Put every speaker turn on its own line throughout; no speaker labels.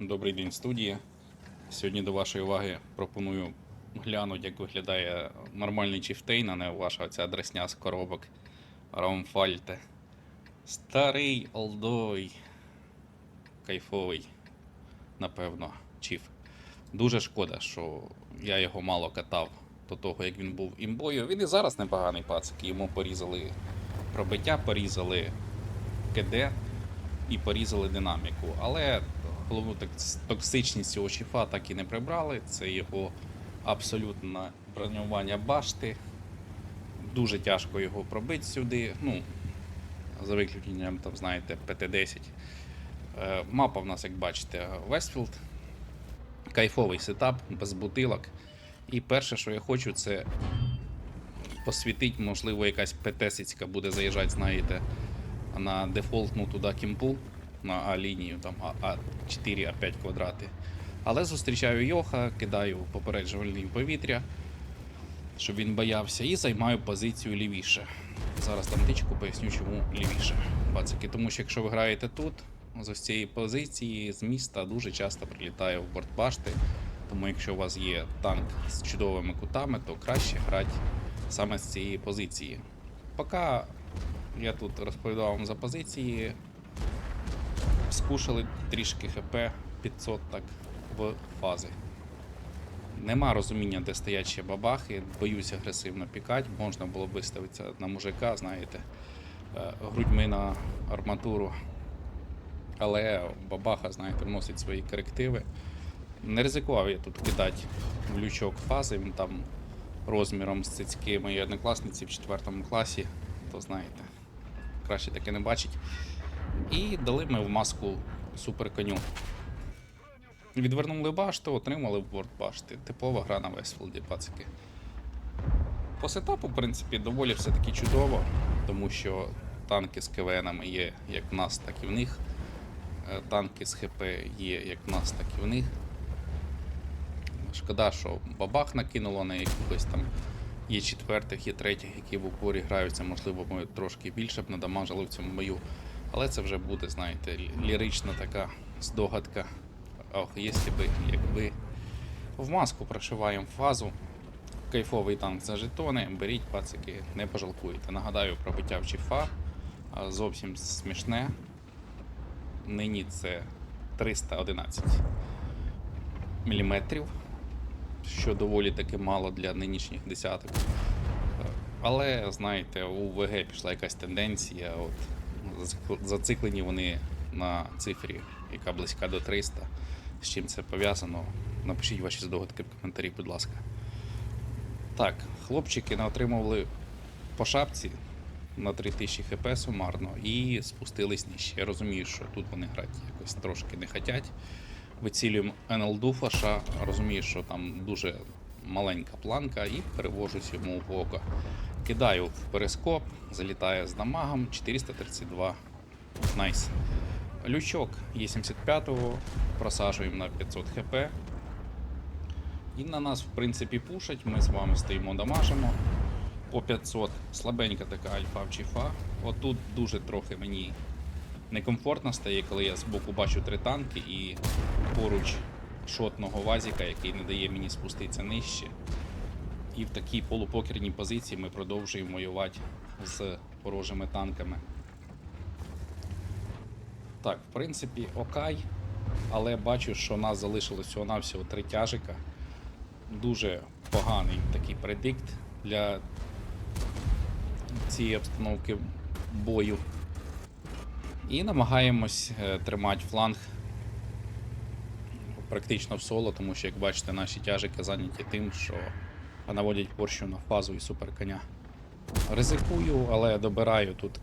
Добрий день, студія. Сьогодні до вашої уваги пропоную глянути, як виглядає нормальний чіфтейн, а не ваша ця дресня з коробок Раумфальте. Старий олдой. Кайфовий, напевно, чіф. Дуже шкода, що я його мало катав до того, як він був імбою. Він і зараз непоганий пацик. Йому порізали пробиття, порізали КД і порізали динаміку. Але головну токсичність цього чіфа так і не прибрали. Це його абсолютне бронювання башти. Дуже тяжко його пробити сюди. Ну, за виключенням, там, знаєте, ПТ-10. Е, Мапа в нас, як бачите, Вестфілд. Кайфовий сетап, без бутилок. І перше, що я хочу, це посвітить, можливо, якась ПТ-сицька буде заїжджати, знаєте, на дефолтну туди кімпу, на А-лінію, там А4, А5 квадрати. Але зустрічаю Йоха, кидаю попереджувальний повітря, щоб він боявся, і займаю позицію лівіше. Зараз там тичку поясню, чому лівіше. Бацики, тому що якщо ви граєте тут, з ось цієї позиції з міста дуже часто прилітає в борт башти. Тому якщо у вас є танк з чудовими кутами, то краще грати саме з цієї позиції. Поки я тут розповідав вам за позиції, скушали трішки ХП 500 так в фази. Нема розуміння, де стоять ще бабахи, боюсь агресивно пікати, можна було виставитися на мужика, знаєте, е, грудьми на арматуру. Але бабаха, знаєте, вносить свої корективи. Не ризикував я тут кидати в лючок фази, він там розміром з цицьки моєї однокласниці в 4 класі, то знаєте, краще таке не бачить. І дали ми в маску суперконю. Відвернули башту, отримали в борт башти. Типова гра на Вестфілді, пацики. По сетапу, в принципі, доволі все таки чудово, тому що танки з КВНами є як в нас, так і в них. Е, Танки з ХП є як в нас, так і в них. Шкода, що бабах накинуло на якихось там. Є четвертих, є третіх, які в упорі граються, можливо, ми трошки більше б надамажили в цьому бою. Але це вже буде, знаєте, лірична така здогадка. Ох, якщо би, якби. В маску прошиваємо фазу. Кайфовий танк за жетони. Беріть, пацики, не пожалкуєте. Нагадаю, пробиття в чіфа а, зовсім смішне. Нині це 311 мм, що доволі таки мало для нинішніх десяток. Але, знаєте, у ВГ пішла якась тенденція. От, зациклені вони на цифрі, яка близька до 300. З чим це пов'язано? Напишіть ваші здогадки в коментарі, будь ласка. Так, хлопчики наотримували по шапці на 3000 хп сумарно і спустились нижче. Я розумію, що тут вони грати якось трошки не хотять. Вицілюємо НЛДу флаша, розумію, що там дуже маленька планка, і перевожусь йому в око. Кидаю в перископ, залітає з дамагом 432. Найс. Лючок Є75, просаджуємо на 500 хп. І на нас, в принципі, пушать. Ми з вами стоїмо, дамажимо по 500. Слабенька така альфа в чіфа. Отут дуже трохи мені некомфортно стає, коли я збоку бачу три танки і поруч шотного вазіка, який не дає мені спуститися нижче. І в такій полупокерній позиції ми продовжуємо воювати з ворожими танками. Так, в принципі, окай, але бачу, що у нас залишилось всього-навсього три тяжика. Дуже поганий такий предикт для цієї обстановки бою. І намагаємось е, тримати фланг практично в соло, тому що, як бачите, наші тяжики зайняті тим, що наводять порщу на фазу і суперконя. Ризикую, але добираю тут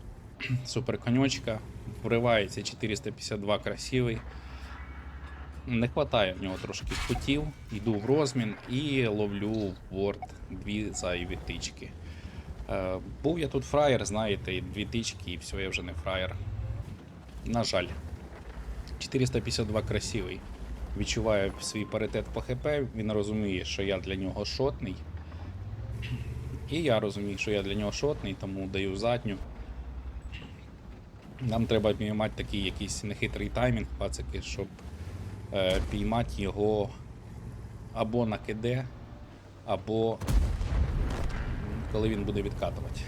суперконьочка. Вривається 452 красивий. Не вистачає в нього трошки путів, йду в розмін і ловлю в борт дві зайві тички. Е, був я тут фраєр, знаєте, дві тички, і все, я вже не фраєр. На жаль. 452 красивий. Відчуває свій паритет по ХП, він розуміє, що я для нього шотний. І я розумію, що я для нього шотний, тому даю задню. Нам треба мати такий якийсь нехитрий таймінг, пацики, щоб е, піймати його або на КД, або коли він буде відкатувати.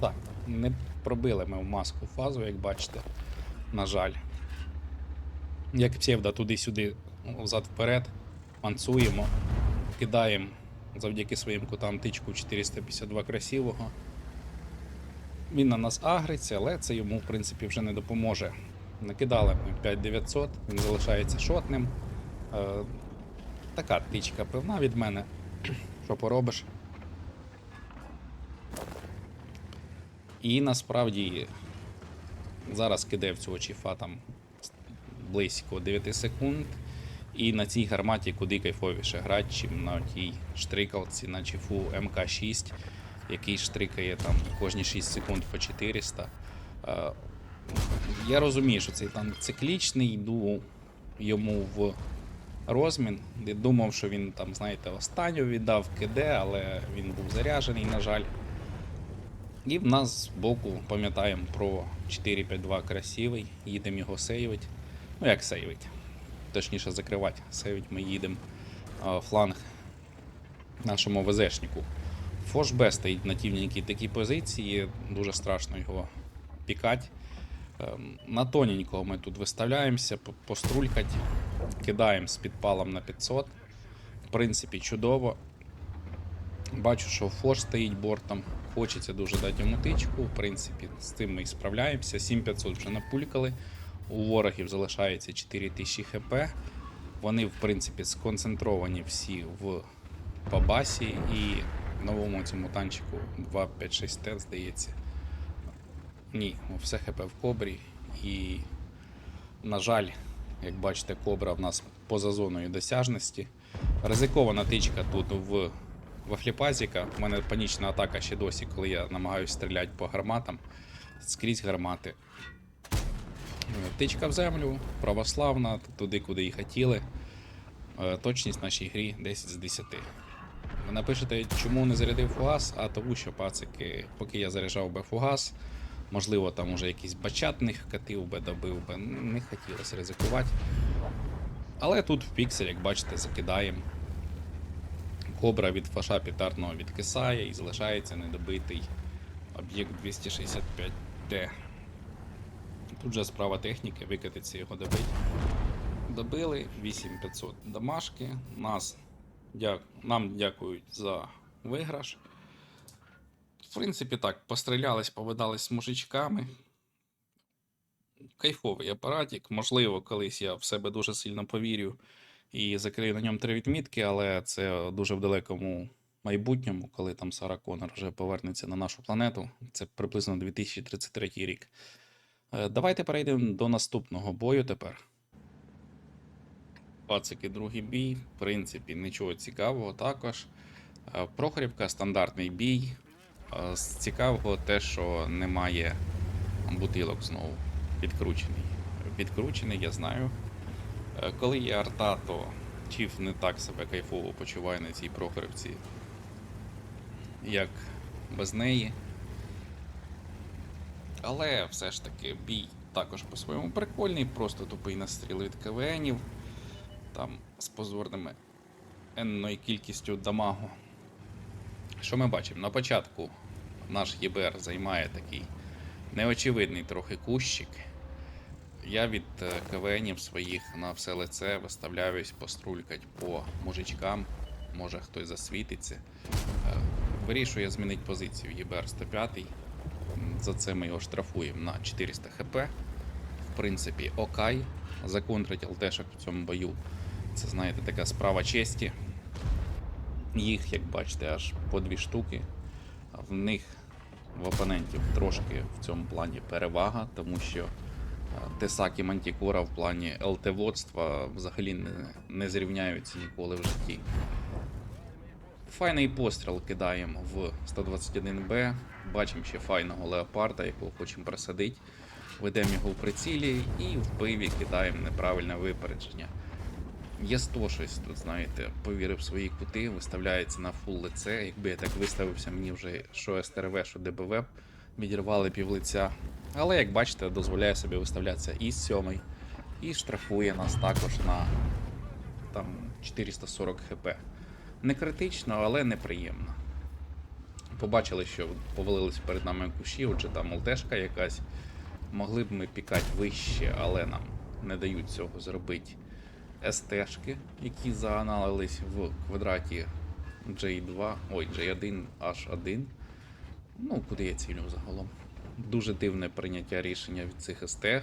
Так, не пробили ми в маску фазу, як бачите. На жаль. Як псевдо туди-сюди, взад вперед, панцуємо, кидаємо завдяки своїм кутам тичку 452 красивого. Він на нас агриться, але це йому, в принципі, вже не допоможе. Накидали ми 5900, він залишається шотним. Е, така тичка певна від мене. Що поробиш? І насправді зараз кидає в цього чіфа там близько 9 секунд. І на цій гарматі куди кайфовіше грати, чим на тій штрикалці на чіфу МК6, який штрикає там кожні 6 секунд по 400. Е, Я розумію, що цей танк циклічний, йду йому в розмін. Думав, що він там, знаєте, останню віддав КД, але він був заряджений, на жаль. І в нас з боку пам'ятаємо про 452 красивий, їдемо його сейвить. Ну як сейвить? Точніше закривати. Сейвить ми їдемо фланг нашому ВЗшнику. Фош-Б стоїть на тівненькій такій позиції, дуже страшно його пікати. Ем, На тоненького ми тут виставляємося, по- пострулькать, кидаємо з підпалом на 500. В принципі, чудово. Бачу, що Фош стоїть бортом. Хочеться дуже дати йому тичку. В принципі, з цим ми і справляємося. 7500 вже напулькали. У ворогів залишається 4000 хп. Вони, в принципі, сконцентровані всі в Пабасі і новому цьому танчику 256Т, здається. Ні, все хп в кобрі. І, на жаль, як бачите, кобра в нас поза зоною досяжності. Ризикована тичка тут в Вафліпазіка. У мене панічна атака ще досі, коли я намагаюся стріляти по гарматам. Скрізь гармати. Тичка в землю, православна, туди, куди і хотіли. Е, Точність в нашій грі 10 з 10. Ви напишете, чому не зарядив фугас, а тому що пацики, поки я заряджав би фугас, можливо, там уже якийсь бачатних катив би, добив би, не хотілося ризикувати. Але тут в піксель, як бачите, закидаємо. Кобра від фаша пітарного відкисає і залишається недобитий об'єкт 265Т. Тут же справа техніки, викатиться його добить. Добили 8500 домашки. Нас, дя... Нам дякують за виграш. В принципі, так, пострілялись, повидались з мужичками. Кайфовий апаратик. Можливо, колись я в себе дуже сильно повірю і закрию на ньому три відмітки, але це дуже в далекому майбутньому, коли там Сара Конор вже повернеться на нашу планету. Це приблизно 2033 рік. Е, Давайте перейдемо до наступного бою тепер. Пацики, другий бій. В принципі, нічого цікавого також. Е, Прохорівка, стандартний бій. Е, З цікавого те, що немає бутилок знову. Відкручений. Відкручений, я знаю. Коли є арта, то Чіф не так себе кайфово почуває на цій Прохорівці, як без неї. Але все ж таки бій також по-своєму прикольний, просто тупий настріл від КВНів, там з позорними енною кількістю дамагу. Що ми бачимо? На початку наш ЄБР займає такий неочевидний трохи кущик. Я від е, КВНів своїх на все лице виставляюсь пострулькать по мужичкам. Може хтось засвітиться. Е, Вирішую я змінити позицію ЄБР 105. За це ми його штрафуємо на 400 хп. В принципі, окай. Законтрить ЛТшок в цьому бою. Це, знаєте, така справа честі. Їх, як бачите, аж по дві штуки. В них в опонентів трошки в цьому плані перевага, тому що Тесак і Мантікора в плані ЛТ-водства взагалі не, не зрівняються ніколи в житті. Файний постріл кидаємо в 121Б. Бачимо ще файного леопарда, якого хочемо присадити. Ведемо його в прицілі і в пиві кидаємо неправильне випередження. Є 100 щось тут, знаєте, повірив в свої кути, виставляється на фул лице. Якби я так виставився, мені вже що СТРВ, що ДБВ відірвали пів лиця. Але як бачите, дозволяє собі виставлятися і з 7, І штрафує нас також на там 440 хп. Не критично, але неприємно. Побачили, що повалились перед нами кущі, отже там ЛТшка якась. Могли б ми пікати вище, але нам не дають цього зробити. СТшки, які зааналились в квадраті J2, ой, J1, H1. Ну, куди я цілю загалом. Дуже дивне прийняття рішення від цих СТГ.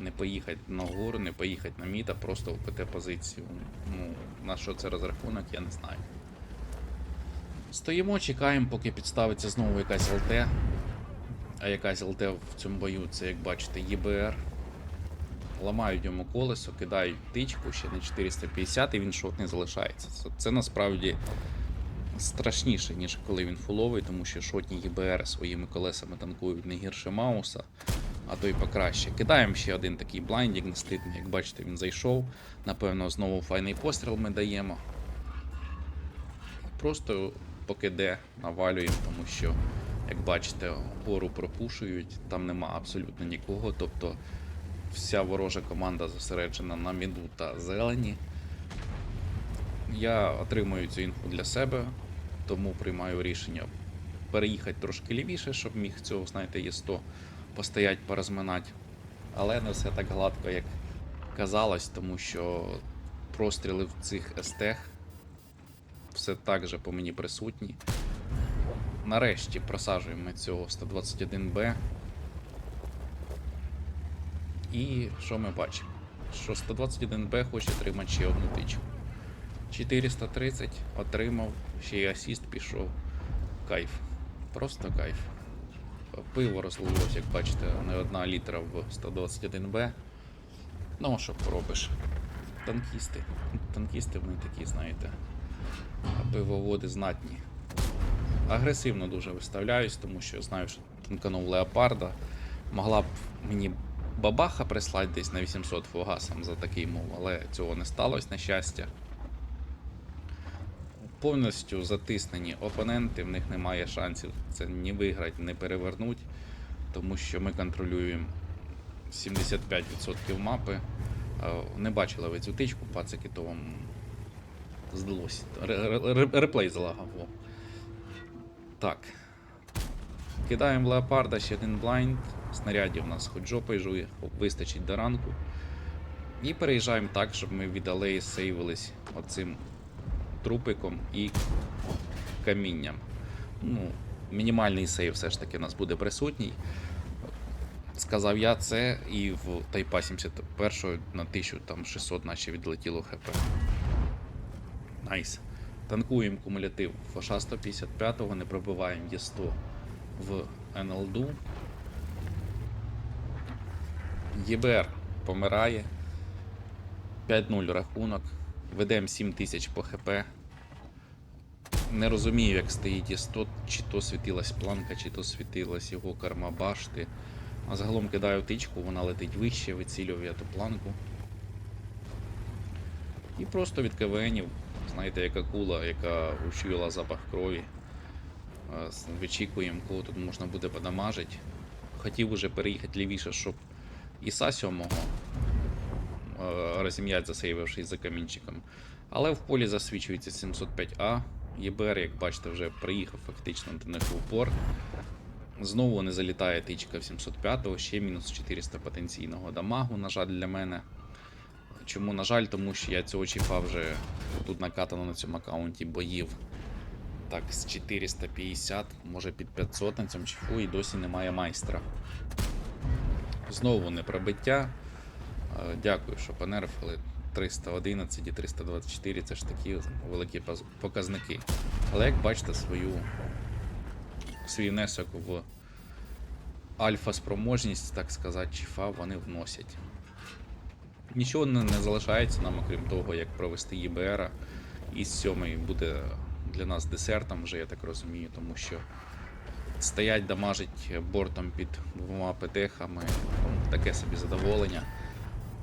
Не поїхати на гору, не поїхати на міта, просто в ПТ позицію. Ну, на що це розрахунок, я не знаю. Стоїмо, чекаємо, поки підставиться знову якась ЛТ. А якась ЛТ в цьому бою, це як бачите, ЄБР. Ламають йому колесо, кидають тичку ще на 450 і він шот не залишається. Це, це насправді страшніше, ніж коли він фуловий, тому що шотні ЄБР своїми колесами танкують не гірше Мауса, а то й покраще. Кидаємо ще один такий блайндік наститний, як бачите, він зайшов. Напевно, знову файний постріл ми даємо. Просто поки де навалюємо, тому що, як бачите, гору пропушують, там нема абсолютно нікого. Тобто вся ворожа команда зосереджена на міду та зелені. Я отримую цю інфу для себе, тому приймаю рішення переїхати трошки лівіше, щоб міг цього, знаєте, є 100 постоять, порозминати. Але не все так гладко, як казалось, тому що простріли в цих СТГ все так же по мені присутні. Нарешті просаджуємо цього 121Б. І що ми бачимо? Що 121Б хоче отримати ще одну тичку. 430 отримав, ще й асіст пішов. Кайф. Просто кайф. Пиво розлилось, як бачите, не одна літра в 121Б. Ну, що поробиш? Танкісти. Танкісти вони такі, знаєте. Пивоводи знатні. Агресивно дуже виставляюсь, тому що знаю, що танканув леопарда. Могла б мені бабаха прислати десь на 800 фугасом за такий мов, але цього не сталося, на щастя. Повністю затиснені опоненти, в них немає шансів це ні виграти, ні перевернути, тому що ми контролюємо 75% мапи. Не бачили ви цю тичку, пацики, то вам здалося. Ре- ре- Реплей залагав. Так. Кидаємо леопарда, ще один блайнд. Снарядів у нас хоч жопою жує, вистачить до ранку. І переїжджаємо так, щоб ми від алеї сейвились оцим трупиком і камінням. Ну, мінімальний сейв все ж таки у нас буде присутній. Сказав я це, і в Тайпа 71 на 1600 наче відлетіло ХП. Найс. Танкуємо кумулятив Фаша 155-го, не пробиваємо Є100 в НЛДу. ЄБР помирає. 5-0 рахунок. Ведемо 7000 по ХП. Не розумію, як стоїть Є100, чи то світилась планка, чи то світилась його карма башти. А загалом кидаю тичку, вона летить вище, вицілюю я ту планку. І просто від КВНів, знаєте, яка кула, яка учуяла запах крові. Вичікуємо, кого тут можна буде подамажити. Хотів уже переїхати лівіше, щоб Іса 7 розім'ять, засейвившись за камінчиком. Але в полі засвічується 705А. ЄБР, як бачите, вже приїхав фактично до них в упор. Знову не залітає тичка в 705-го, ще мінус 400 потенційного дамагу, на жаль, для мене. Чому, на жаль, тому що я цього чіпа вже тут накатано на цьому аккаунті боїв. Так, з 450, може під 500 на цьому чіфу і досі немає майстра. Знову не пробиття. Е, Дякую, що понерфили. 311 і 324 це ж такі великі показники. Але як бачите, свою, свій внесок в альфа-спроможність, так сказати, чіфа вони вносять. Нічого не, залишається нам, окрім того, як провести ЄБР. І з сьомий буде для нас десертом, вже я так розумію, тому що стоять, дамажить бортом під двома ПТХами. Таке собі задоволення.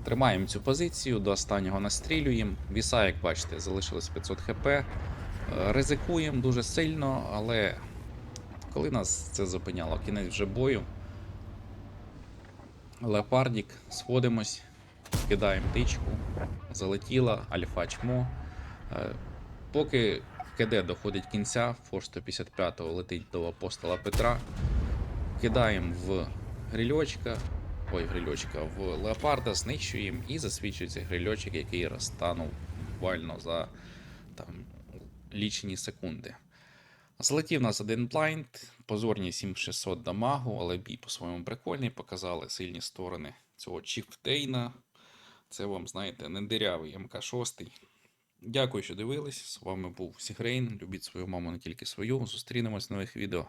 Тримаємо цю позицію, до останнього настрілюємо. Віса, як бачите, залишилось 500 хп. Е, Ризикуємо дуже сильно, але коли нас це зупиняло, кінець вже бою. Леопардік, сходимось. кидаємо тичку, залетіла, альфа чмо. Е, Поки КД доходить кінця, форс 155 летить до апостола Петра. Кидаємо в грильочка, ой, грильочка, в леопарда, знищуємо і засвідчується грильочок, який розтанув буквально за там, лічені секунди. Злетів нас один блайнд, позорні 7600 дамагу, але бій по-своєму прикольний, показали сильні сторони цього Чіфтейна. Це вам, знаєте, не дирявий МК6. Дякую, що дивились. З вами був Сігрейн. Любіть свою маму, не тільки свою. Зустрінемось в нових відео.